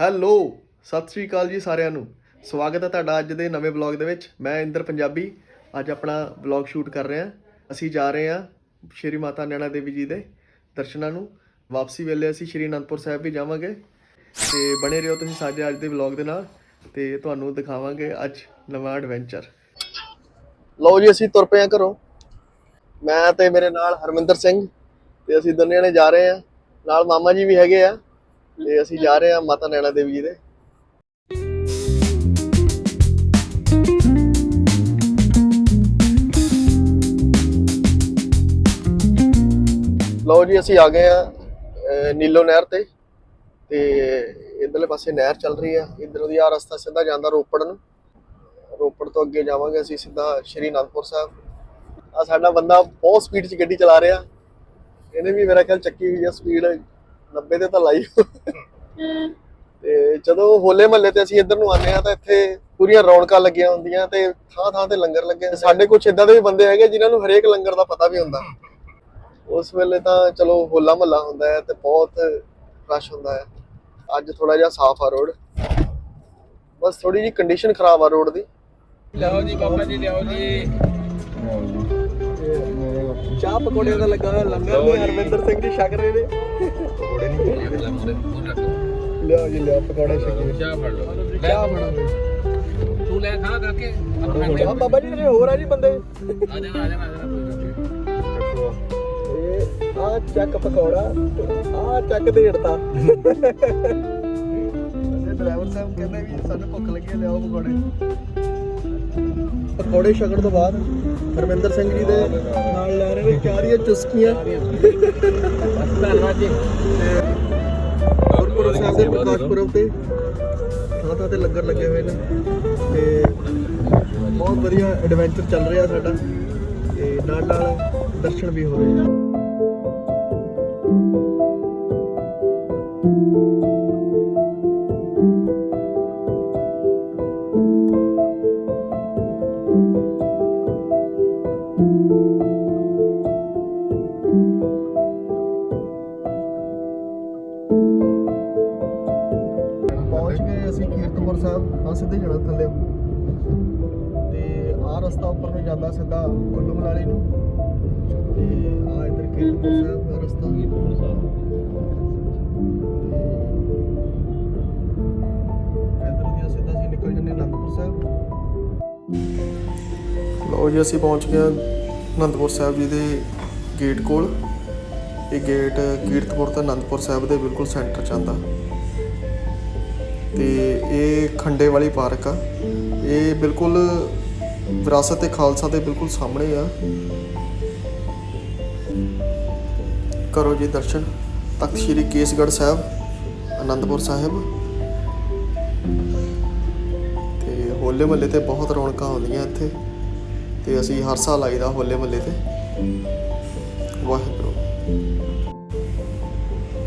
Hello, Sat Sri ਅਕਾਲ ਜੀ ਸਾਰਿਆਂ ਨੂੰ। ਸਵਾਗਤ ਹੈ ਤੁਹਾਡਾ ਅੱਜ ਦੇ ਨਵੇਂ ਵਲੌਗ ਦੇ ਵਿੱਚ। ਮੈਂ ਇੰਦਰ ਪੰਜਾਬੀ। ਅੱਜ ਆਪਣਾ ਵਲੌਗ ਸ਼ੂਟ ਕਰ ਰਿਹਾ ਅਸੀਂ ਜਾ ਰਹੇ ਹਾਂ ਸ਼੍ਰੀ ਮਾਤਾ ਨੈਣਾ ਦੇਵੀ ਜੀ ਦੇ ਦਰਸ਼ਨਾਂ ਨੂੰ। ਵਾਪਸੀ ਵੇਲੇ ਅਸੀਂ ਸ਼੍ਰੀ ਅਨੰਦਪੁਰ ਸਾਹਿਬ ਵੀ ਜਾਵਾਂਗੇ। ਤੇ ਬਣੇ ਰਹੋ ਤੁਸੀਂ ਸਾਡੇ ਅੱਜ ਦੇ ਵਲੌਗ ਦੇ ਨਾਲ। ਤੇ ਤੁਹਾਨੂੰ ਦਿਖਾਵਾਂਗੇ ਅੱਜ ਨਵਾਂ ਐਡਵੈਂਚਰ ਲਓ ਜੀ, ਅਸੀਂ ਤੁਰ ਪਏ ਹਾਂ ਘਰੋਂ। ਮੈਂ ਤੇ ਮੇਰੇ ਨਾਲ ਹਰਮਿੰਦਰ ਸਿੰਘ ਤੇ ਅਸੀਂ ਦੋਨੇ ਜਣੇ ਜਾ ਰਹੇ ਹਾਂ। ਨਾਲ ਮਾਮਾ ਜੀ ਵੀ ਹੈਗੇ ਆ। ਤੇ ਅਸੀਂ ਜਾ ਰਹੇ ਹਾਂ ਮਾਤਾ ਨੈਣਾ ਦੇਵੀ ਜੀ ਦੇ। ਲਓ ਜੀ, ਅਸੀਂ ਆ ਗਏ ਆ ਨੀਲੋ ਨਹਿਰ ਤੇ। ਤੇ ਇਧਰਲੇ ਪਾਸੇ ਨਹਿਰ ਚੱਲ ਰਹੀ ਆ ਇਧਰੋਂ ਦੀ ਆ ਰਸਤਾ ਸਿੱਧਾ ਜਾਂਦਾ ਰੋਪੜ ਨੂੰ। ਰੋਪੜ ਤੋਂ ਅੱਗੇ ਜਾਵਾਂਗੇ ਅਸੀਂ ਸਿੱਧਾ ਸ਼੍ਰੀ ਅਨੰਦਪੁਰ ਸਾਹਿਬ। ਆ ਸਾਡਾ ਬੰਦਾ ਬਹੁਤ ਸਪੀਡ 'ਚ ਗੱਡੀ ਚਲਾ ਰਿਹਾ। ਇਹਨੇ ਵੀ ਮੇਰਾ ਖਿਆਲ ਚੱਕੀ ਹੋਈ ਆ ਸਪੀਡ 90 ਤੇ ਤਾਂ ਲਾਈ ਤੇ ਜਦੋਂ ਹੋਲੇ ਮਹੱਲੇ ਤੇ ਅਸੀਂ ਇੱਧਰ ਨੂੰ ਆਨੇ ਆ ਤਾਂ ਇੱਥੇ ਪੂਰੀਆਂ ਰੌਣਕਾਂ ਲੱਗੀਆਂ ਹੁੰਦੀਆਂ ਤੇ ਥਾਂ ਥਾਂ ਤੇ ਲੰਗਰ ਲੱਗੇ ਸਾਡੇ ਕੁਝ ਇਦਾਂ ਦੇ ਵੀ ਬੰਦੇ ਹੈਗੇ ਜਿਨ੍ਹਾਂ ਨੂੰ ਹਰੇਕ ਲੰਗਰ ਦਾ ਪਤਾ ਵੀ ਹੁੰਦਾ। ਉਸ ਵੇਲੇ ਤਾਂ ਚਲੋ ਹੋਲਾ ਮਹੱਲਾ ਹੁੰਦਾ ਹੈ ਤੇ ਬਹੁਤ ਰਸ਼ ਹੁੰਦਾ ਹੈ। ਅੱਜ ਥੋੜਾ ਜਿਹਾ ਸਾਫ਼ ਆ ਰੋਡ। ਬਸ ਥੋੜੀ ਜੀ ਕੰਡੀਸ਼ਨ ਖਰਾਬ ਆ ਰੋਡ ਦੀ। ਲਿਆਓ ਜੀ ਬਾਬਾ ਜੀ ਲਿਆਓ ਜੀ। ਚਾਹ ਪਕੌੜਿਆਂ ਦਾ ਲੱਗਾ ਹੋਇਆ ਲੰਗਰ ਨੇ ਹਰਵਿੰਦਰ ਸਿੰਘ ਜੀ ਛਕ ਰਹੇ ਨੇ। ਲਿਆਓ ਜੀ ਲਿਆਓ ਪਕੌੜੇ ਛਕੀ ਚਾਹ ਫੜ ਲਓ। ਚਾਹ ਬਣਾਓ ਤੂੰ ਲੈ ਖਾ ਕਰਕੇ ਆ ਬਾਬਾ ਜੀ ਜਿਹੜੇ ਹੋਰ ਆ ਜੀ ਬੰਦੇ। ਆ ਜਾਣਾ ਆ ਜਾਣਾ ਆ ਜਾਣਾ ਇਹ ਆ ਚੱਕ ਪਕੌੜਾ ਆ ਚੱਕ ਦੇੜਤਾ। ਅਸੇ ਡਰਾਈਵਰ ਸਾਹਿਬ ਕਹਿੰਦੇ ਵੀ ਸਾਨੂੰ ਭੁੱਖ ਲੱਗੀ ਹੈ ਲਿਆਓ ਪਕੌੜੇ। ਪਕੌੜੇ ਛਕਣ ਤੋਂ ਬਾਅਦ ਹਰਮਿੰਦਰ ਸਿੰਘ ਜੀ ਦੇ ਨਾਲ ਲੈ ਰਹੇ ਨੇ ਚਾਹ ਦੀਆਂ ਚੁਸਕੀਆਂ। ਧੰਨਵਾਦ ਜੀ। ਗੁਰਪੁਰਬ ਸਾਹਿਬ ਦੇ ਪ੍ਰਕਾਸ਼ ਪੁਰਬ ਤੇ ਥਾਂ ਥਾਂ ਤੇ ਲੰਗਰ ਲੱਗੇ ਹੋਏ ਨੇ ਤੇ ਬਹੁਤ ਵਧੀਆ ਐਡਵੈਂਚਰ ਚੱਲ ਰਿਹਾ ਸਾਡਾ ਤੇ ਨਾਲ ਨਾਲ ਦਰਸ਼ਨ ਵੀ ਹੋ ਰਹੇ ਨੇ। ਅਸੀਂ ਕੀਰਤਪੁਰ ਸਾਹਿਬ ਆ ਸਿੱਧੇ ਜਾਣਾ ਥੱਲੇ। ਤੇ ਆ ਰਸਤਾ ਉੱਪਰ ਨੂੰ ਜਾਂਦਾ ਸਿੱਧਾ ਕੁੱਲੂ ਮਨਾਲੀ ਨੂੰ। ਤੇ ਆ ਇਧਰ ਕੀਰਤਪੁਰ ਸਾਹਿਬ ਦਾ ਰਸਤਾ। ਕੀਰਤਪੁਰ ਸਾਹਿਬ ਇਧਰ ਅਸੀਂ ਨਿਕਲ ਜੰਨੇ ਅਨੰਦਪੁਰ ਜੀ, ਅਸੀਂ ਪਹੁੰਚ ਗਏ ਅਨੰਦਪੁਰ ਸਾਹਿਬ ਜੀ ਦੇ ਗੇਟ ਕੋਲ। ਇਹ ਗੇਟ ਕੀਰਤਪੁਰ ਤੇ ਅਨੰਦਪੁਰ ਸਾਹਿਬ ਦੇ ਬਿਲਕੁਲ ਸੈਂਟਰ 'ਚ ਆਉਂਦਾ। ਤੇ ਇਹ ਖੰਡੇ ਵਾਲੀ ਪਾਰਕ ਆ। ਇਹ ਬਿਲਕੁਲ ਵਿਰਾਸਤ ਤੇ ਖਾਲਸਾ ਦੇ ਬਿਲਕੁਲ ਸਾਹਮਣੇ ਆ। ਕਰੋ ਜੀ ਦਰਸ਼ਨ। ਤਖਤ ਸ੍ਰੀ ਕੇਸਗੜ੍ਹ ਸਾਹਿਬ, ਅਨੰਦਪੁਰ ਸਾਹਿਬ। ਤੇ ਹੋਲੇ ਮਹੱਲੇ ਤੇ ਬਹੁਤ ਰੌਣਕਾਂ ਹੁੰਦੀਆਂ ਇੱਥੇ। ਤੇ ਅਸੀਂ ਹਰ ਸਾਲ ਆਈਦਾ ਹੋਲੇ ਮਹੱਲੇ ਤੇ। ਵਾਹਿਗੁਰੂ।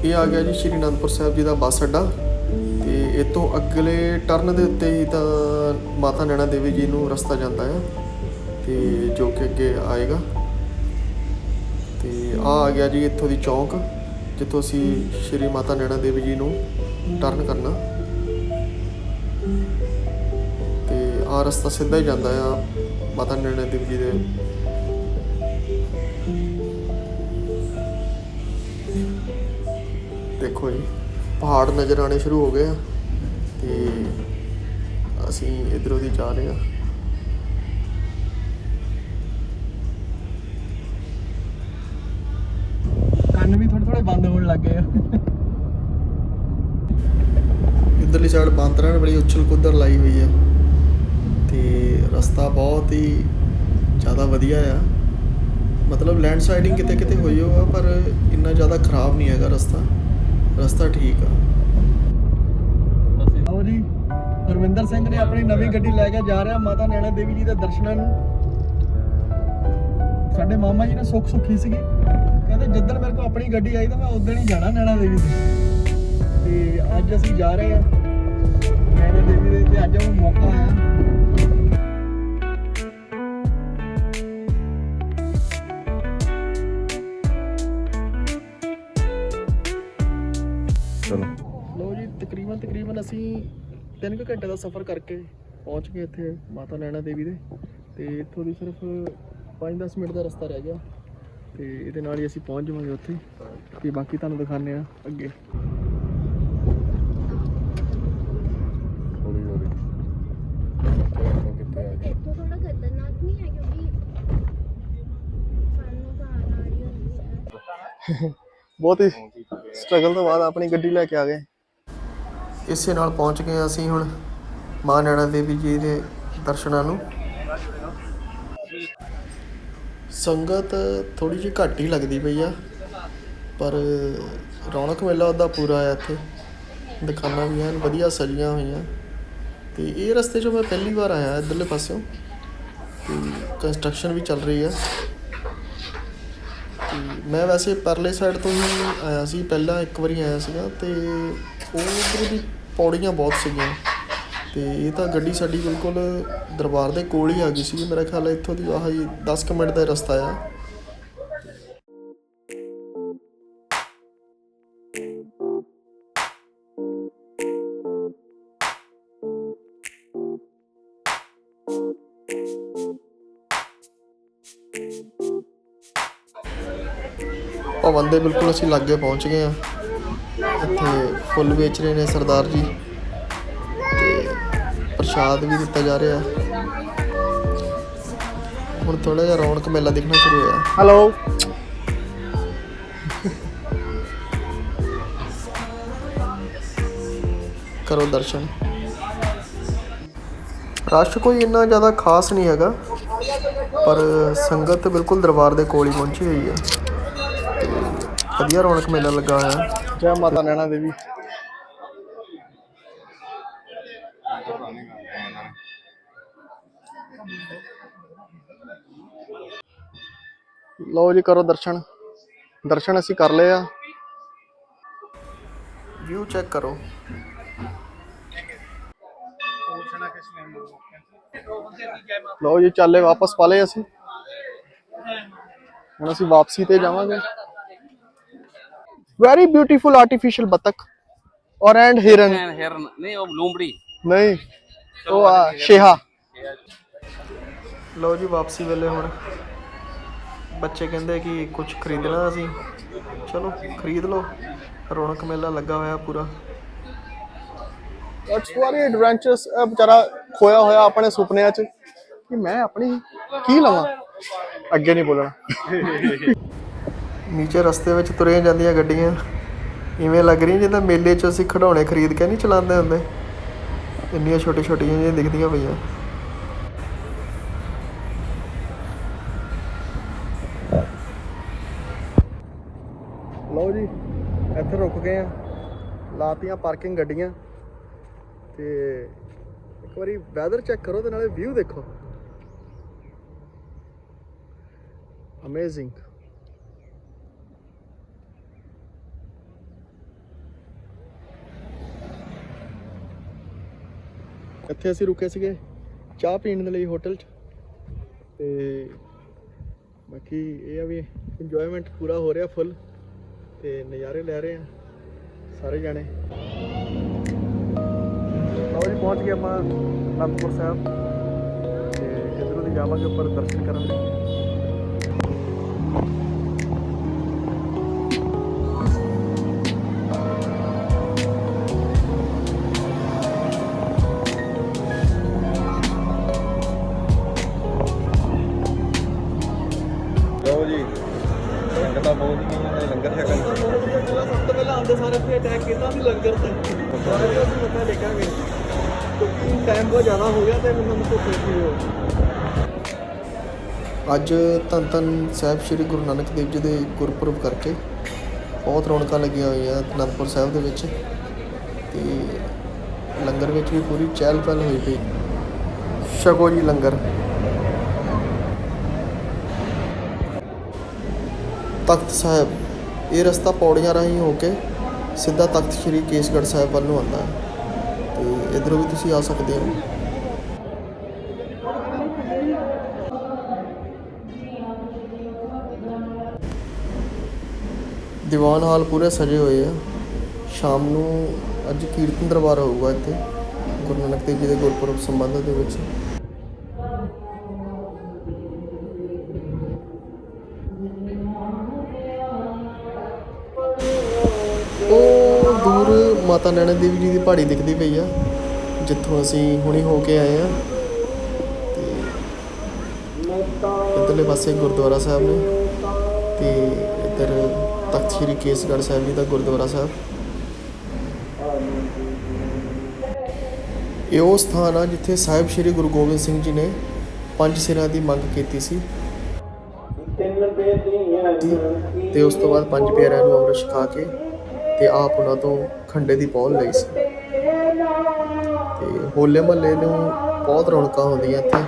ਇਹ ਆ ਗਿਆ ਜੀ ਸ਼੍ਰੀ ਅਨੰਦਪੁਰ ਸਾਹਿਬ ਜੀ ਦਾ ਬੱਸ ਅੱਡਾ। ਤੇ ਇਹ ਤੋਂ ਅਗਲੇ ਟਰਨ ਦੇ ਉੱਤੇ ਹੀ ਤਾਂ ਮਾਤਾ ਨੈਣਾ ਦੇਵੀ ਜੀ ਨੂੰ ਰਸਤਾ ਜਾਂਦਾ ਆ, ਤੇ ਜੋ ਕਿ ਅੱਗੇ ਆਏਗਾ। ਤੇ ਆ ਆ ਗਿਆ ਜੀ ਇੱਥੋਂ ਦੀ ਚੌਂਕ, ਜਿੱਥੋਂ ਅਸੀਂ ਸ਼੍ਰੀ ਮਾਤਾ ਨੈਣਾ ਦੇਵੀ ਜੀ ਨੂੰ ਟਰਨ ਕਰਨਾ। ਤੇ ਆ ਰਸਤਾ ਸਿੱਧਾ ਹੀ ਜਾਂਦਾ ਆ ਮਾਤਾ ਨੈਣਾ ਦੇਵੀ ਜੀ ਦੇ। ਦੇਖੋ ਜੀ। ਪਹਾੜ ਨਜ਼ਰ ਆਣੇ ਸ਼ੁਰੂ ਹੋ ਗਏ ਆ ਤੇ ਅਸੀਂ ਇਧਰੋਂ ਦੀ ਜਾ ਰਹੇ ਆ। ਕੰਨ ਵੀ ਥੋੜੇ ਥੋੜੇ ਬੰਦ ਹੋਣ ਲੱਗ ਗਏ ਆ। ਇਧਰਲੀ ਸਾਈਡ ਬਾਂਦਰਾਂ ਨੇ ਬੜੀ ਉਛਲ ਕੁੱਦਰ ਲਾਈ ਹੋਈ ਆ ਤੇ ਰਸਤਾ ਬਹੁਤ ਹੀ ਜ਼ਿਆਦਾ ਵਧੀਆ ਆ। ਮਤਲਬ ਲੈਂਡਸਲਾਈਡਿੰਗ ਕਿਤੇ ਕਿਤੇ ਹੋਈ ਹੋ ਆ ਪਰ ਇੰਨਾ ਜ਼ਿਆਦਾ ਖਰਾਬ ਨਹੀਂ ਹੈਗਾ ਰਸਤਾ। ਰਸਤਾ ਠੀਕ ਆ। ਆਓ ਜੀ ਗੁਰਵਿੰਦਰ ਸਿੰਘ ਨੇ ਆਪਣੀ ਨਵੀਂ ਗੱਡੀ ਲੈ ਕੇ ਜਾ ਰਿਹਾ ਮਾਤਾ ਨੈਣਾ ਦੇਵੀ ਜੀ ਦੇ ਦਰਸ਼ਨਾਂ ਨੂੰ। ਸਾਡੇ ਮਾਮਾ ਜੀ ਨੇ ਸੁੱਖ ਸੁੱਖੀ ਸੀਗੀ। ਕਹਿੰਦੇ, ਜਿੱਦਣ ਮੇਰੇ ਕੋਲ ਆਪਣੀ ਗੱਡੀ ਆਈ ਤਾਂ ਮੈਂ ਉਦੋਂ ਹੀ ਜਾਣਾ ਨੈਣਾ ਦੇਵੀ ਦੇ ਤੇ ਅੱਜ ਅਸੀਂ ਜਾ ਰਹੇ ਹਾਂ। ਨੈਣਾ ਦੇਵੀ ਦੇ ਤੇ ਅੱਜ ਉਹ ਮੌਕਾ ਆਇਆ। ਚਲੋ ਲੋ ਜੀ ਤਕਰੀਬਨ ਤਕਰੀਬਨ ਅਸੀਂ 3 ਕੁ ਘੰਟੇ ਦਾ ਸਫ਼ਰ ਕਰਕੇ ਪਹੁੰਚ ਗਏ ਇੱਥੇ ਮਾਤਾ ਨੈਣਾ ਦੇਵੀ ਦੇ। ਤੇ ਇੱਥੋਂ ਦੀ ਸਿਰਫ 5-10 ਮਿੰਟ ਦਾ ਰਸਤਾ ਰਹਿ ਗਿਆ। ਤੇ ਇਹਦੇ ਨਾਲ ਹੀ ਅਸੀਂ ਪਹੁੰਚ ਜਾਵਾਂਗੇ ਉੱਥੇ। ਤੇ ਬਾਕੀ ਤੁਹਾਨੂੰ ਦਿਖਾਉਂਦੇ ਆ ਅੱਗੇ। ਹੌਲੀ ਹੌਲੀ। ਕਿੱਥੇ ਆ ਗਏ? ਇੱਥੋਂ ਥੋੜਾ ਖਤਰਨਾਕ ਨਹੀਂ ਹੈ ਕਿਉਂਕਿ ਸਾਨੂੰ ਤਾਂ ਆ ਰਹੀ ਹੁੰਦੀ ਹੈ। ਬਹੁਤ ਹੀ ਸਟਰਗਲ ਤੋਂ ਬਾਅਦ ਆਪਣੀ ਗੱਡੀ ਲੈ ਕੇ ਆ ਗਏ। ਇਸੇ ਨਾਲ ਪਹੁੰਚ ਗਏ ਅਸੀਂ ਹੁਣ ਮਾਂ ਨੈਣਾ ਦੇਵੀ ਜੀ ਦੇ ਦਰਸ਼ਨਾਂ ਨੂੰ। ਸੰਗਤ ਥੋੜੀ ਜਿਹੀ ਘੱਟ ਹੀ ਲੱਗਦੀ ਪਈ ਆ ਪਰ ਰੌਣਕ ਮੇਲਾ ਉਹਦਾ ਪੂਰਾ ਆ ਇੱਥੇ। ਦੁਕਾਨਾਂ ਵੀ ਐਨ ਵਧੀਆ ਸਜੀਆਂ ਹੋਈਆਂ। ਤੇ ਇਹ ਰਸਤੇ 'ਚੋਂ ਮੈਂ ਪਹਿਲੀ ਵਾਰ ਆਇਆ ਇੱਧਰਲੇ ਪਾਸਿਓਂ। ਤੇ ਕੰਸਟਰਕਸ਼ਨ ਵੀ ਚੱਲ ਰਹੀ ਆ। ਤੇ ਮੈਂ ਵੈਸੇ ਪਰਲੇ ਸਾਈਡ ਤੋਂ ਹੀ ਆਇਆ ਸੀ, ਪਹਿਲਾਂ ਇੱਕ ਵਾਰੀ ਆਇਆ ਸੀਗਾ ਤੇ ਉਧਰ ਦੀ ਪੌੜੀਆਂ ਬਹੁਤ ਸੀਗੀਆਂ ਤੇ ਇਹ ਤਾਂ ਗੱਡੀ ਸਾਡੀ ਬਿਲਕੁਲ ਦਰਬਾਰ ਦੇ ਕੋਲ ਹੀ ਆ ਗਈ ਸੀ ਮੇਰਾ ਖਿਆਲ ਹੈ ਇੱਥੋਂ ਦੀ ਆਹ ਹੀ 10 ਕੁ ਮਿੰਟ ਦਾ ਰਸਤਾ ਆ। ਭਵਨ ਦੇ ਬਿਲਕੁਲ ਅਸੀਂ ਲਾਗੇ ਪਹੁੰਚ ਗਏ ਆ। ਇੱਥੇ ਫੁੱਲ ਵੇਚ ਰਹੇ ਨੇ ਸਰਦਾਰ ਜੀ। ਤੇ ਪ੍ਰਸ਼ਾਦ ਵੀ ਦਿੱਤਾ ਜਾ ਰਿਹਾ। ਹੁਣ ਥੋੜਾ ਜਿਹਾ ਰੌਣਕ ਮੇਲਾ ਦਿਖਣਾ ਸ਼ੁਰੂ ਹੋਇਆ। ਹੈਲੋ ਕਰੋ ਦਰਸ਼ਨ। ਰਸ਼ ਕੋਈ ਇੰਨਾ ਜ਼ਿਆਦਾ ਖਾਸ ਨਹੀਂ ਹੈਗਾ। ਪਰ ਸੰਗਤ ਬਿਲਕੁਲ ਦਰਬਾਰ ਦੇ ਕੋਲ ਹੀ ਪਹੁੰਚੀ ਹੋਈ ਹੈ ਵਧੀਆ ਰੌਣਕ ਮੇਲਾ ਲੱਗਾ ਹੋਇਆ। ਜੈ ਮਾਤਾ ਨੈਣਾ ਦੇਵੀ। ਲਓ ਜੀ ਕਰੋ ਦਰਸ਼ਨ। ਦਰਸ਼ਨ ਅਸੀਂ ਕਰ ਲਏ ਆ। ਵਿਊ ਚੈੱਕ ਕਰੋ। ਲਓ ਜੀ ਚੱਲੇ ਵਾਪਸ ਪਾ ਲਏ ਅਸੀਂ। ਹੁਣ ਅਸੀਂ ਵਾਪਸੀ ਤੇ ਜਾਵਾਂਗੇ। ਵੈਰੀ ਬਿਊਟੀਫੁਲ ਆਰਟੀਫੀਸ਼ੀਅਲ ਬਤਕ ਔਰ ਐਂਡ ਹਿਰਨ ਹਿਰਨ ਨਹੀਂ ਉਹ ਲੂੰਬੜੀ ਨਹੀਂ ਉਹ ਆ ਸ਼ੇਹਾ ਲਓ ਜੀ ਵਾਪਸੀ ਵੇਲੇ ਹੁਣ। ਬੱਚੇ ਕਹਿੰਦੇ ਕਿ ਕੁਝ ਖਰੀਦਣਾ ਅਸੀਂ ਚਲੋ ਖਰੀਦ ਲਓ। ਰੌਣਕ ਮੇਲਾ ਲੱਗਾ ਹੋਇਆ ਪੂਰਾ। ਇਟਸ ਵੈਰੀ ਐਡਵੈਂਚਰਸ ਵਿਚਾਰਾ ਖੋਇਆ ਹੋਇਆ ਆਪਣੇ ਸੁਪਨਿਆਂ 'ਚ। ਕਿ ਮੈਂ ਆਪਣੀ ਕੀ ਲਵਾਂ? ਅੱਗੇ ਨਹੀਂ ਬੋਲਣਾ। ਨੀਚੇ ਰਸਤੇ ਵਿੱਚ ਤੁਰੀਆਂ ਜਾਂਦੀਆਂ ਗੱਡੀਆਂ। ਇਵੇਂ ਲੱਗ ਰਹੀ ਜਿੱਦਾਂ ਮੇਲੇ 'ਚ ਅਸੀਂ ਖਿਡੌਣੇ ਖਰੀਦ ਕੇ ਨਹੀਂ ਚਲਾਉਂਦੇ ਹੁੰਦੇ। ਇੰਨੀਆਂ ਛੋਟੇ ਛੋਟੀਆਂ ਜਿਹੀਆਂ ਦਿਖਦੀਆਂ ਪਈਆਂ। ਲਓ ਜੀ, ਇੱਥੇ ਰੁਕ ਗਏ ਆ। ਲਾਤੀਆਂ ਪਾਰਕਿੰਗ ਗੱਡੀਆਂ। ਤੇ ਇੱਕ ਵਾਰੀ ਵੈਦਰ ਚੈੱਕ ਕਰੋ ਤੇ ਨਾਲੇ ਵਿਊ ਦੇਖੋ। ਅਮੇਜ਼ਿੰਗ ਇੱਥੇ ਅਸੀਂ ਰੁਕੇ ਸੀਗੇ ਚਾਹ ਪੀਣ ਦੇ ਲਈ ਹੋਟਲ 'ਚ। ਤੇ ਬਾਕੀ ਇਹ ਆ ਵੀ ਇੰਜੋਇਮੈਂਟ ਪੂਰਾ ਹੋ ਰਿਹਾ ਫੁੱਲ ਤੇ ਨਜ਼ਾਰੇ ਲੈ ਰਹੇ ਆ ਸਾਰੇ ਜਾਣੇ। ਲਓ ਜੀ, ਪਹੁੰਚ ਗਏ ਆਪਾਂ ਅਨੰਦਪੁਰ ਸਾਹਿਬ। ਤੇ ਇਧਰੋਂ ਦੀ ਜਾਵਾਂਗੇ, ਉੱਪਰ ਦਰਸ਼ਨ ਕਰਨ। ਲਈ ਜ਼ਿਆਦਾ ਹੋ ਗਿਆ ਤੇ ਮੈਨੂੰ ਭੁੱਖ ਲੱਗੀ ਹੋ ਅੱਜ ਧੰਨ ਧੰਨ ਸਾਹਿਬ ਸ੍ਰੀ ਗੁਰੂ ਨਾਨਕ ਦੇਵ ਜੀ ਦੇ ਗੁਰਪੁਰਬ ਕਰਕੇ ਬਹੁਤ ਰੌਣਕਾਂ ਲੱਗੀਆਂ ਹੋਈਆਂ ਅਨੰਦਪੁਰ ਸਾਹਿਬ ਦੇ ਵਿੱਚ ਤੇ ਲੰਗਰ ਵਿੱਚ ਵੀ ਪੂਰੀ ਚਹਿਲ ਪਹਿਲ ਹੋਈ ਪਈ। ਛਕੋ ਜੀ ਲੰਗਰ। ਤਖਤ ਸਾਹਿਬ, ਇਹ ਰਸਤਾ ਪੌੜੀਆਂ ਰਾਹੀਂ ਹੋ ਕੇ ਸਿੱਧਾ ਤਖਤ ਸ੍ਰੀ ਕੇਸਗੜ੍ਹ ਸਾਹਿਬ ਵੱਲ ਨੂੰ ਆਉਂਦਾ ਹੈ ਤੇ ਇਧਰੋਂ ਵੀ ਤੁਸੀਂ ਆ ਸਕਦੇ ਹੋ। ਦੀਵਾਨ ਹਾਲ ਪੂਰੇ ਸਜੇ ਹੋਏ ਆ। ਸ਼ਾਮ ਨੂੰ ਅੱਜ ਕੀਰਤਨ ਦਰਬਾਰ ਹੋਊਗਾ ਇੱਥੇ, ਗੁਰੂ ਨਾਨਕ ਦੇਵ ਜੀ ਦੇ ਗੁਰਪੁਰਬ ਸੰਬੰਧ ਦੇ ਵਿੱਚ। ਉਹ ਦੂਰ ਮਾਤਾ ਨੈਣਾ ਦੇਵੀ ਜੀ ਦੀ ਪਹਾੜੀ ਦਿਖਦੀ ਪਈ ਆ, ਜਿੱਥੋਂ ਅਸੀਂ ਹੁਣੀ ਹੋ ਕੇ ਆਏ ਆ। ਇੱਧਰਲੇ ਪਾਸੇ ਗੁਰਦੁਆਰਾ ਸਾਹਿਬ ਨੇ, ਤੇ ਇੱਧਰ ਤਖਤ ਸ੍ਰੀ ਕੇਸਗੜ੍ਹ ਸਾਹਿਬ ਜੀ ਦਾ ਗੁਰਦੁਆਰਾ ਸਾਹਿਬ। ਇਹ ਉਹ ਸਥਾਨ ਆ ਜਿੱਥੇ ਸਾਹਿਬ ਸ੍ਰੀ ਗੁਰੂ ਗੋਬਿੰਦ ਸਿੰਘ ਜੀ ਨੇ ਪੰਜ ਸਿਰਾਂ ਦੀ ਮੰਗ ਕੀਤੀ ਸੀ। ਤੇ ਉਸ ਤੋਂ ਬਾਅਦ ਪੰਜ ਪਿਆਰਿਆਂ ਨੂੰ ਅੰਮ੍ਰਿਤ ਛਕਾ ਕੇ ਤੇ ਆਪ ਉਹਨਾਂ ਤੋਂ ਖੰਡੇ ਦੀ ਪੌਲ ਲਈ ਸੀ। ਤੇ ਹੋਲੇ ਮਹੱਲੇ ਨੂੰ ਬਹੁਤ ਰੌਣਕਾਂ ਹੁੰਦੀਆਂ ਇੱਥੇ।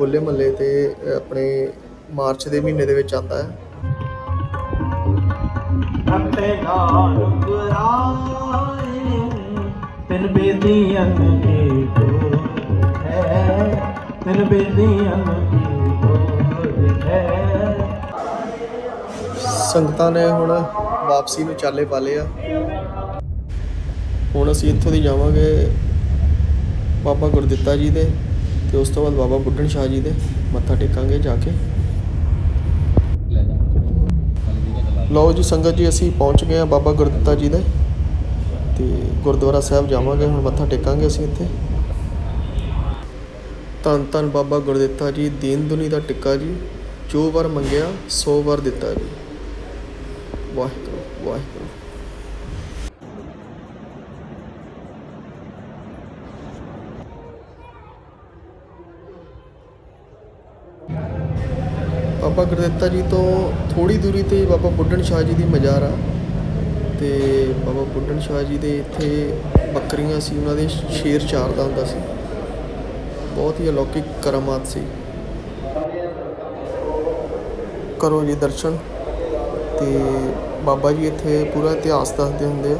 ਹੋਲੇ ਮਹੱਲੇ ਤੇ ਆਪਣੇ ਮਾਰਚ ਦੇ ਮਹੀਨੇ ਦੇ ਵਿੱਚ ਆਉਂਦਾ ਹੈ। ਅੰਤੇ ਨਾਲ ਗੁਰਾਏ। ਬੇਦੀਆਂ ਕੀ ਕੋਲ ਹੈ। ਤਿਨ ਬੇਦੀਆਂ ਕੀ ਕੋਲ ਹੈ। ਸੰਗਤਾਂ ਨੇ ਹੁਣ ਵਾਪਸੀ ਨੂੰ ਚਾਲੇ ਪਾ ਲਏ ਆ। ਹੁਣ ਅਸੀਂ ਇੱਥੋਂ ਦੀ ਜਾਵਾਂਗੇ ਬਾਬਾ ਗੁਰਦਿੱਤਾ ਜੀ ਦੇ ਤੇ ਉਸ ਤੋਂ ਬਾਅਦ ਬਾਬਾ ਬੁੱਢਣ ਸ਼ਾਹ ਜੀ ਦੇ। ਮੱਥਾ ਟੇਕਾਂਗੇ ਜਾ ਕੇ ਲੈ ਜਾ ਕੱਲ ਵੀ ਚਲਾ ਲਓ ਜੀ, ਸੰਗਤ ਜੀ, ਅਸੀਂ ਪਹੁੰਚ ਗਏ ਆ ਬਾਬਾ ਗੁਰਦਿੱਤਾ ਜੀ ਦੇ। ਤੇ ਗੁਰਦੁਆਰਾ ਸਾਹਿਬ ਜਾਵਾਂਗੇ, ਹੁਣ ਮੱਥਾ ਟੇਕਾਂਗੇ ਅਸੀਂ ਇੱਥੇ। ਧੰਨ ਧੰਨ ਬਾਬਾ ਗੁਰਦਿੱਤਾ ਜੀ, ਦੀਨ ਦੁਨੀ ਦਾ ਟਿੱਕਾ ਜੀ। ਜੋ ਵਰ ਮੰਗਿਆ, ਸੋ ਵਰ ਦਿੱਤਾ ਜੀ। ਵਾਹਿਗੁਰੂ ਵਾਹਿਗੁਰੂ। ਬਾਬਾ ਗੁਰਦਿੱਤਾ ਜੀ ਤੋਂ ਥੋੜੀ ਦੂਰੀ ਤੇ ਬਾਬਾ ਬੁੱਢਣ ਸ਼ਾਹ ਜੀ ਦੀ ਮਜ਼ਾਰ ਆ। ਤੇ ਬਾਬਾ ਬੁੱਢਣ ਸ਼ਾਹ ਜੀ ਦੇ ਇੱਥੇ ਬੱਕਰੀਆਂ ਸੀ, ਉਹਨਾਂ ਦੇ ਸ਼ੇਰ ਚਾਰਦਾ ਹੁੰਦਾ ਸੀ। ਬਹੁਤ ਹੀ ਅਲੌਕਿਕ ਕਰਾਮਾਤ ਸੀ। ਕਰੋ ਜੀ ਦਰਸ਼ਨ। ਤੇ ਬਾਬਾ ਜੀ ਇੱਥੇ ਪੂਰਾ ਇਤਿਹਾਸ ਦੱਸਦੇ ਹੁੰਦੇ ਆ।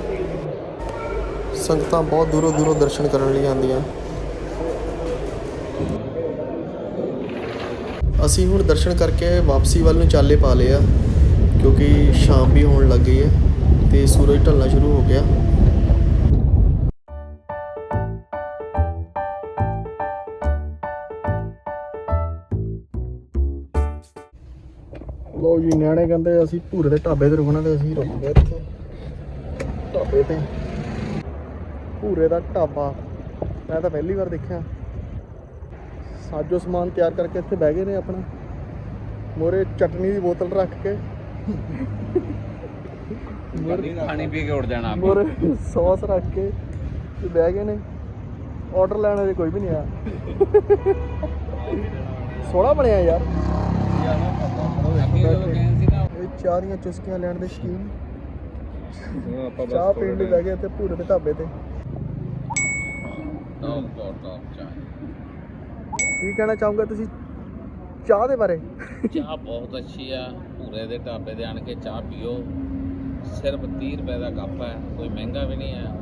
ਸੰਗਤਾਂ ਬਹੁਤ ਦੂਰੋਂ ਦੂਰੋਂ ਦਰਸ਼ਨ ਕਰਨ ਲਈ ਆਉਂਦੀਆਂ। ਅਸੀਂ ਹੁਣ ਦਰਸ਼ਨ ਕਰਕੇ ਵਾਪਸੀ ਵੱਲ ਨੂੰ ਚਾਲੇ ਪਾ ਲਏ ਆ, ਕਿਉਂਕਿ ਸ਼ਾਮ ਵੀ ਹੋਣ ਲੱਗ ਗਈ ਹੈ ਤੇ ਸੂਰਜ ਢਲਣਾ ਸ਼ੁਰੂ ਹੋ ਗਿਆ। ਲੋ ਜੀ, ਨਿਆਣੇ ਕਹਿੰਦੇ ਅਸੀਂ ਭੂਰੇ ਦੇ ਢਾਬੇ ਤੇ ਰੁਕਣਾ ਤੇ ਅਸੀਂ ਰੁਕ ਗਏ ਇੱਥੇ। ਢਾਬੇ ਤੇ। ਭੂਰੇ ਦਾ ਢਾਬਾ, ਮੈਂ ਤਾਂ ਪਹਿਲੀ ਵਾਰ ਦੇਖਿਆ। ਸਾਜੋ ਸਮਾਨ ਤਿਆਰ ਕਰਕੇ ਇੱਥੇ ਬਹਿ ਗਏ ਨੇ ਆਪਣਾ ਮੋਰੇ ਚਟਨੀ ਦੀ ਬੋਤਲ ਰੱਖ ਕੇ ਪਾਣੀ ਪੀ ਕੇ ਉੱਡ ਜਾਣਾ ਆਪੇ। ਮੋਰੇ ਸੌਸ ਰੱਖ ਕੇ ਤੇ ਬਹਿ ਗਏ ਨੇ ਆਰਡਰ ਲੈਣ ਅਜੇ ਕੋਈ ਵੀ ਨਹੀਂ ਆਇਆ ਸੋਹਣਾ ਬਣਿਆ ਯਾਰ ਇਹ ਚਾਹ ਦੀਆਂ ਚੁਸਕੀਆਂ ਲੈਣ ਦੇ ਸ਼ਕੀਨ ਚਾਹ ਪੀਣ ਲਈ ਬਹਿ ਗਏ ਇੱਥੇ ਭੂਰੇ ਦੇ ਢਾਬੇ ਤੇ ਟੌਪ ਟੌਪ ਚਾਹ ਕੀ ਕਹਿਣਾ ਚਾਹੋਗੇ ਤੁਸੀਂ ਚਾਹ ਦੇ ਬਾਰੇ? ਚਾਹ ਬਹੁਤ ਅੱਛੀ ਆ। ਭੂਰੇ ਦੇ ਢਾਬੇ ਦੇ ਆਣ ਕੇ ਚਾਹ ਪੀਓ। ਸਿਰਫ 30 ਰੁਪਏ ਦਾ ਕੱਪ ਹੈ ਕੋਈ ਮਹਿੰਗਾ ਵੀ ਨਹੀਂ ਹੈ।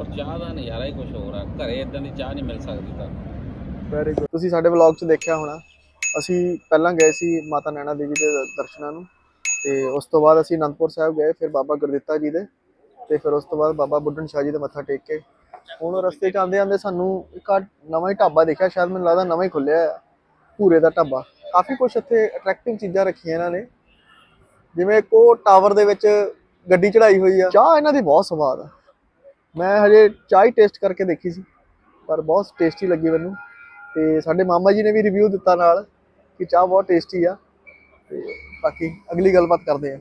ਔਰ ਚਾਹ ਦਾ ਨਜ਼ਾਰਾ ਹੀ ਕੁਝ ਹੋਰ ਆ। ਘਰੇ ਇਦਾਂ ਦੀ ਚਾਹ ਨਹੀਂ ਮਿਲ ਸਕਦੀ ਤੁਹਾਨੂੰ ਵੈਰੀ ਗੁੱਡ ਤੁਸੀਂ ਸਾਡੇ ਵਲੌਗ 'ਚ ਦੇਖਿਆ ਹੋਣਾ ਅਸੀਂ ਪਹਿਲਾਂ ਗਏ ਸੀ ਮਾਤਾ ਨੈਣਾ ਦੇਵੀ ਦੇ ਦ- ਦਰਸ਼ਨਾਂ ਨੂੰ। ਤੇ ਉਸ ਤੋਂ ਬਾਅਦ ਅਸੀਂ ਅਨੰਦਪੁਰ ਸਾਹਿਬ ਗਏ ਫਿਰ ਬਾਬਾ ਗੁਰਦਿੱਤਾ ਜੀ ਦੇ। ਤੇ ਫਿਰ ਉਸ ਤੋਂ ਬਾਅਦ ਬਾਬਾ ਬੁੱਢਣ ਸ਼ਾਹ ਜੀ ਦੇ ਮੱਥਾ ਟੇਕ ਕੇ ਹੁਣ ਰਸਤੇ 'ਚ ਆਉਂਦੇ ਆਉਂਦੇ ਸਾਨੂੰ ਇੱਕ ਆਹ ਨਵਾਂ ਹੀ ਢਾਬਾ ਦੇਖਿਆ, ਸ਼ਾਇਦ ਮੈਨੂੰ ਲੱਗਦਾ ਨਵਾਂ ਹੀ ਖੁੱਲਿਆ ਹੈ ਭੂਰੇ ਦਾ ਢਾਬਾ। ਕਾਫੀ ਕੁਝ ਇੱਥੇ ਅਟਰੈਕਟਿਵ ਚੀਜ਼ਾਂ ਰੱਖੀਆਂ ਇਹਨਾਂ ਨੇ। ਜਿਵੇਂ ਇੱਕ ਉਹ ਟਾਵਰ ਦੇ ਵਿੱਚ ਗੱਡੀ ਚੜਾਈ ਹੋਈ ਆ। ਚਾਹ ਇਹਨਾਂ ਦੀ ਬਹੁਤ ਸਵਾਦ ਆ। ਮੈਂ ਹਜੇ ਚਾਹ ਹੀ ਟੇਸਟ ਕਰਕੇ ਦੇਖੀ ਸੀ, ਪਰ ਬਹੁਤ ਟੇਸਟੀ ਲੱਗੀ ਮੈਨੂੰ। ਤੇ ਸਾਡੇ ਮਾਮਾ ਜੀ ਨੇ ਵੀ ਰਿਵਿਊ ਦਿੱਤਾ ਨਾਲ ਕਿ ਚਾਹ ਬਹੁਤ ਟੇਸਟੀ ਆ। ਤੇ ਬਾਕੀ ਅਗਲੀ ਗੱਲਬਾਤ ਕਰਦੇ ਆ।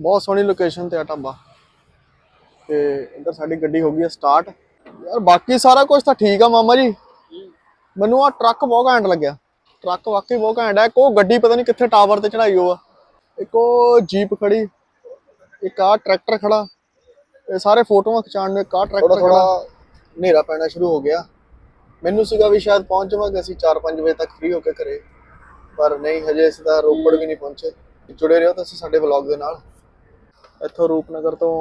ਬਹੁਤ ਸੋਹਣੀ ਲੋਕੇਸ਼ਨ ਤੇ ਆ ਢਾਬਾ। ਤੇ ਇੱਧਰ ਸਾਡੀ ਗੱਡੀ ਹੋ ਗਈ ਹੈ ਸਟਾਰਟ ਯਾਰ ਬਾਕੀ ਸਾਰਾ ਕੁਝ ਤਾਂ ਠੀਕ ਆ ਮਾਮਾ ਜੀ। ਮੈਨੂੰ ਆ ਟਰੱਕ ਬਹੁਤ ਘੈਂਟ ਲੱਗਿਆ। ਟਰੱਕ ਵਾਕਈ ਬਹੁਤ ਘੈਂਟ ਹੈ ਉਹ ਗੱਡੀ ਪਤਾ ਨਹੀਂ ਕਿੱਥੇ ਟਾਵਰ ਤੇ ਚੜਾਈ ਹੋ ਆ ਇੱਕ ਉਹ ਜੀਪ ਖੜੀ। ਇੱਕ ਆ ਟਰੈਕਟਰ ਖੜਾ। ਇਹ ਸਾਰੇ ਫੋਟੋਆਂ ਖਿਚਾਉਣ ਨੂੰ ਇੱਕ ਆ ਟਰੈਕਟਰ ਖੜਾ। ਹਨੇਰਾ ਪੈਣਾ ਸ਼ੁਰੂ ਹੋ ਗਿਆ। ਮੈਨੂੰ ਸੀਗਾ ਵੀ ਸ਼ਾਇਦ ਪਹੁੰਚ ਜਾਵਾਂਗੇ ਅਸੀਂ 4-5 ਵਜੇ ਤੱਕ ਫ੍ਰੀ ਹੋ ਕੇ ਘਰੇ। ਪਰ ਨਹੀਂ ਹਜੇ ਅਸੀਂ ਤਾਂ ਰੋਪੜ ਵੀ ਨਹੀਂ ਪਹੁੰਚੇ। ਜੁੜੇ ਰਹੋ ਤੁਸੀਂ ਸਾਡੇ ਵਲੌਗ ਦੇ ਨਾਲ। ਇੱਥੋਂ ਰੂਪਨਗਰ ਤੋਂ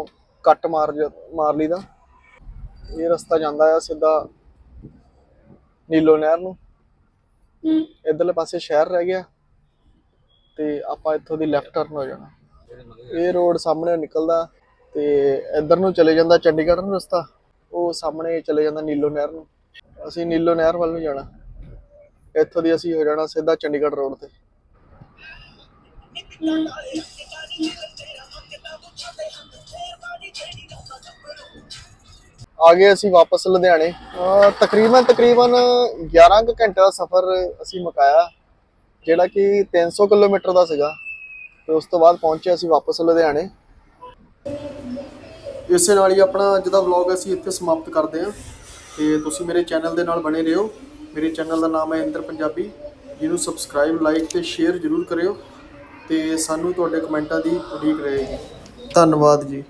ਕੱਟ ਮਾਰ ਮਾਰ ਲਈਦਾ ਇਹ ਰਸਤਾ ਜਾਂਦਾ ਆ ਸਿੱਧਾ ਨੀਲੋ ਨਹਿਰ ਨੂੰ। ਇਧਰਲੇ ਪਾਸੇ ਸ਼ਹਿਰ ਰਹਿ ਗਿਆ ਤੇ ਆਪਾਂ ਇੱਥੋਂ ਦੀ ਲੈਫਟ ਟਰਨ ਹੋ ਜਾਣਾ। ਇਹ ਰੋਡ ਸਾਹਮਣੇ ਨਿਕਲਦਾ ਤੇ ਇੱਧਰ ਨੂੰ ਚਲੇ ਜਾਂਦਾ ਚੰਡੀਗੜ੍ਹ ਨੂੰ ਰਸਤਾ। ਉਹ ਸਾਹਮਣੇ ਚਲੇ ਜਾਂਦਾ ਨੀਲੋ ਨਹਿਰ ਨੂੰ। ਅਸੀਂ ਨੀਲੋ ਨਹਿਰ ਵੱਲ ਨੂੰ ਜਾਣਾ। ਇੱਥੋਂ ਦੀ ਅਸੀਂ ਹੋ ਜਾਣਾ ਸਿੱਧਾ ਚੰਡੀਗੜ੍ਹ ਰੋਡ ਤੇ। ਆ ਗਏ ਅਸੀਂ ਵਾਪਸ ਲੁਧਿਆਣੇ। ਤਕਰੀਬਨ ਤਕਰੀਬਨ 11 ਕੁ ਘੰਟੇ ਦਾ ਸਫ਼ਰ ਅਸੀਂ ਮੁਕਾਇਆ, ਜਿਹੜਾ ਕਿ 300 ਕਿਲੋਮੀਟਰ ਦਾ ਸੀਗਾ। ਤੇ ਉਸ ਤੋਂ ਬਾਅਦ ਪਹੁੰਚੇ ਅਸੀਂ ਵਾਪਸ ਲੁਧਿਆਣੇ। ਇਸੇ ਨਾਲ ਹੀ ਆਪਣਾ ਅੱਜ ਦਾ ਵਲੌਗ ਅਸੀਂ ਇੱਥੇ ਸਮਾਪਤ ਕਰਦੇ ਹਾਂ। ਤੇ ਤੁਸੀਂ ਮੇਰੇ ਚੈਨਲ ਦੇ ਨਾਲ ਬਣੇ ਰਹੋ। ਮੇਰੇ ਚੈਨਲ ਦਾ ਨਾਮ ਹੈ ਇੰਦਰ ਪੰਜਾਬੀ। ਜਿਹਨੂੰ ਸਬਸਕ੍ਰਾਈਬ ਲਾਈਕ ਤੇ ਸ਼ੇਅਰ ਜ਼ਰੂਰ ਕਰਿਓ। ਤੇ ਸਾਨੂੰ ਤੁਹਾਡੇ ਕਮੈਂਟਾਂ ਦੀ ਉਡੀਕ ਰਹੇਗੀ। ਧੰਨਵਾਦ ਜੀ।